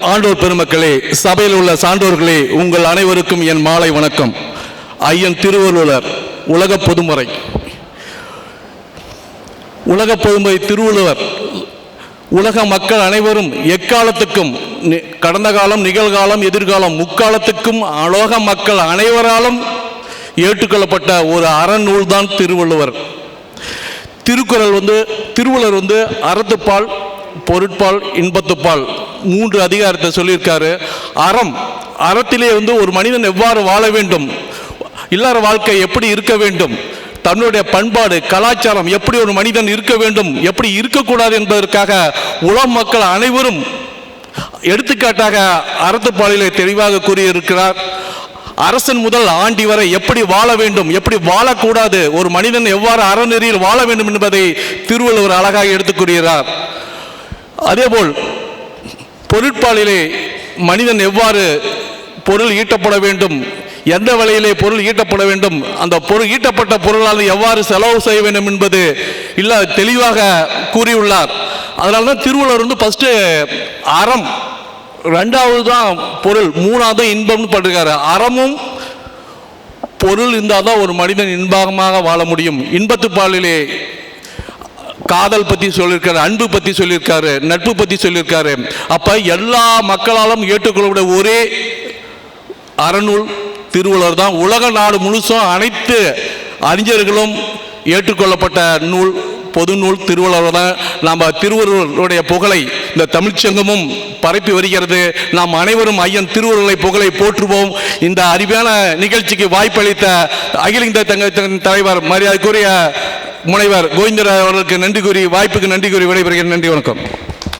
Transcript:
ஆண்டோர் பெருமக்களே சபையில் உள்ள சான்றோர்களே உங்கள் அனைவருக்கும் என் மாலை வணக்கம். ஐயன் திருவள்ளுவர் உலக பொதுமுறை. உலக பொதுமுறை திருவள்ளுவர் உலக மக்கள் அனைவரும் எக்காலத்துக்கும் நி- கடந்த காலம் நிகழ்காலம் எதிர்காலம் முக்காலத்துக்கும் உலக மக்கள் அனைவராலும் ஏற்றுக்கொள்ளப்பட்ட ஒரு அறநூல் தான் திருவள்ளுவர். திருக்குறள் வந்து திருவள்ளுவர் வந்து அறத்துப்பால் பொருட்பால் இன்பத்துப்பால். மூன்று அதிகாரத்தை சொல்லியிருக்காரு. அறம் அறத்திலே வந்து ஒரு மனிதன் எவ்வாறு வாழ வேண்டும்? இல்லாத வாழ்க்கை எப்படி இருக்க வேண்டும்? தன்னுடைய பண்பாடு கலாச்சாரம் எப்படி ஒரு மனிதன் இருக்க வேண்டும்? எப்படி இருக்கக்கூடாது என்பதற்காக உலக மக்கள் அனைவரும் எடுத்துக்காட்டாக அறத்துப்பாளையிலே தெளிவாக கூறியிருக்கிறார். அரசன் முதல் ஆண்டி வரை எப்படி வாழ வேண்டும்? எப்படி வாழக்கூடாது? ஒரு மனிதன் எவ்வாறு அறநெறியில் வாழ வேண்டும் என்பதை திருவள்ளுவர் அழகாக எடுத்துக் கூறுகிறார். அதேபோல் பொருட்பாலிலே மனிதன் எவ்வாறு பொருள் ஈட்டப்பட வேண்டும்? எந்த வழியிலே பொருள் ஈட்டப்பட வேண்டும்? அந்த பொருள் ஈட்டப்பட்ட பொருளால் எவ்வாறு செலவு செய்ய வேண்டும் என்பது இல்லை தெளிவாக கூறியுள்ளார். அதனால தான் திருவள்ளுவர் வந்து ஃபஸ்ட்டு அறம் ரெண்டாவது தான் பொருள் மூணாவது இன்பம்னு பட்டிருக்காரு அறமும் பொருள் இருந்தால் தான் ஒரு மனிதன் இன்பமாக வாழ முடியும். இன்பத்து பாலிலே காதல் பற்றி சொல்லியிருக்காரு அன்பு பற்றி சொல்லியிருக்காரு நட்பு பற்றி சொல்லியிருக்காரு. அப்போ எல்லா மக்களாலும் ஏற்றுக்கொள்ளக்கூடிய ஒரே அறநூல் திருவள்ளுவர் தான். உலக நாடு முழுசும் அனைத்து அறிஞர்களும் ஏற்றுக்கொள்ளப்பட்ட நூல் பொது நூல் திருவள்ளுவர் தான். நாம் திருவள்ளுவருடைய புகழை இந்த தமிழ்ச்சங்கமும் பரப்பி வருகிறது. நாம் அனைவரும் ஐயன் திருவள்ளுவரை புகழை போற்றுவோம். இந்த அறிவான நிகழ்ச்சிக்கு வாய்ப்பளித்த அகில இந்திய தங்கத்தின் தலைவர் மரியாதைக்குரிய முனைவர் கோவிந்தராஜ் அவர்களுக்கு நன்றி கூறி வாய்ப்புக்கு நன்றி கூறி விடைபெறுகிறேன். நன்றி வணக்கம்.